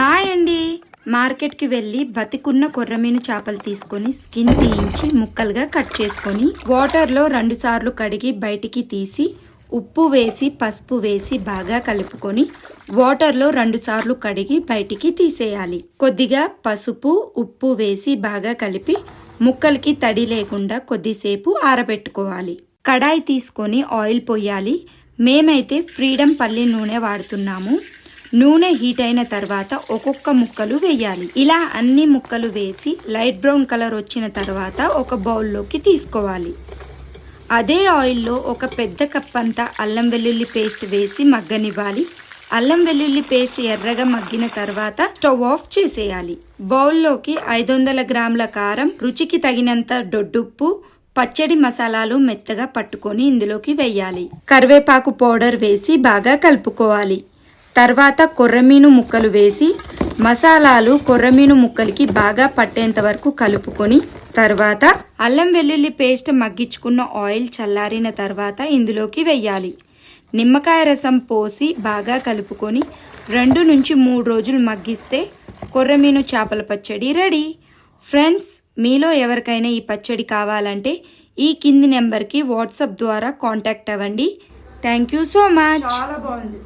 Hi అండి. మార్కెట్కి వెళ్ళి బతికున్న కొర్రమీను చేపలు తీసుకొని స్కిన్ తీయించి ముక్కలుగా కట్ చేసుకొని వాటర్లో రెండు సార్లు కడిగి బయటికి తీసి ఉప్పు వేసి పసుపు వేసి బాగా కలుపుకొని వాటర్లో రెండు సార్లు కడిగి బయటికి తీసేయాలి. కొద్దిగా పసుపు ఉప్పు వేసి బాగా కలిపి ముక్కలకి తడి లేకుండా కొద్దిసేపు ఆరబెట్టుకోవాలి. కడాయి తీసుకొని ఆయిల్ పోయాలి. మేమైతే ఫ్రీడమ్ పల్లి నూనె వాడుతున్నాము. నూనె హీట్ అయిన తర్వాత ఒక్కొక్క ముక్కలు వేయాలి. ఇలా అన్ని ముక్కలు వేసి లైట్ బ్రౌన్ కలర్ వచ్చిన తర్వాత ఒక బౌల్లోకి తీసుకోవాలి. అదే ఆయిల్లో ఒక పెద్ద కప్ అంతా అల్లం వెల్లుల్లి పేస్ట్ వేసి మగ్గనివ్వాలి. అల్లం వెల్లుల్లి పేస్ట్ ఎర్రగా మగ్గిన తర్వాత స్టవ్ ఆఫ్ చేసేయాలి. బౌల్లోకి ఐదు వందల గ్రాముల కారం రుచికి తగినంత దొడ్డుప్పు పచ్చడి మసాలాలు మెత్తగా పట్టుకొని ఇందులోకి వేయాలి. కరివేపాకు పౌడర్ వేసి బాగా కలుపుకోవాలి. తర్వాత కొర్రమీను ముక్కలు వేసి మసాలాలు కొర్రమీను ముక్కలకి బాగా పట్టేంత వరకు కలుపుకొని తర్వాత అల్లం వెల్లుల్లి పేస్ట్ మగ్గించుకున్న ఆయిల్ చల్లారిన తర్వాత ఇందులోకి వెయ్యాలి నిమ్మకాయ రసం పోసి బాగా కలుపుకొని రెండు నుంచి మూడు రోజులు మగ్గిస్తే కొర్రమీను చేపల పచ్చడి రెడీ. ఫ్రెండ్స్ మీలో ఎవరికైనా ఈ పచ్చడి కావాలంటే ఈ కింది నెంబర్కి వాట్సాప్ ద్వారా కాంటాక్ట్ అవ్వండి. Thank you so much. చాలా బాగుంది.